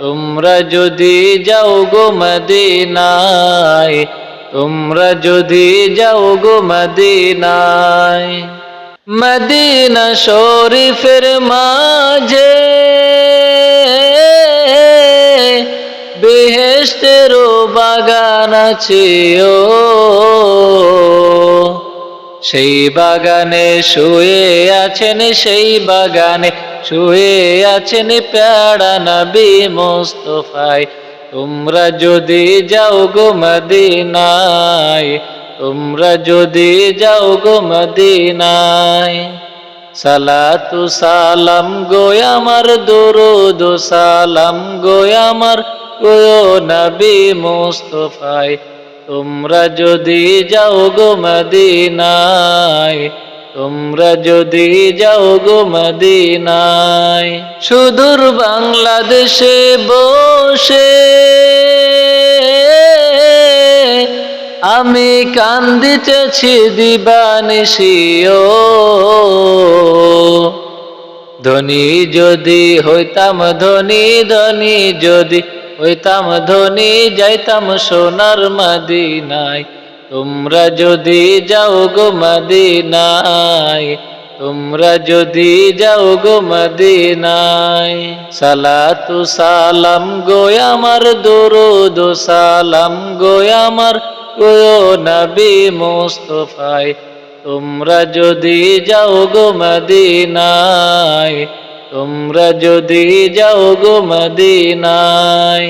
তোমরা যদি যাও গো মদিনায়, তোমরা যদি যাও গো মদিনায়, মদিনা শরীফের মাঝে বেহেস্তেরও বাগান আছে ও। সেই বাগানে শুয়ে আছেন, সেই বাগানে শুয়ে আছেন প্যাড়া নবী মোস্তফায়। তোমরা যদি যাও গো মদিনায়, তোমরা যদি যাও গো মদিনায়। সালাতু সালাম গো আমার, দরুদ সালাম গো আমার গো নবী মোস্তফায়। তোমরা যদি যাও গো মদিনায় তোমরা যদি যাও গো মদিনায়, সুদূর বাংলাদেশে বসে, আমি কান্দিতেছি দিবানিসিও ধনী যদি হইতাম, ধনী ধনী যদি হইতাম, ধনী যাইতাম সোনার মদিনায়। তোমরা যদি যাও গো মদিনায়, তোমরা যদি যাও গো মদিনায়, সালাতু সালাম গো আমার, দরুদ সালাম গো আমার গো নবী মুস্তফায়। তোমরা যদি যাও গো মদিনায়, তোমরা যদি যাও গো মদিনায়।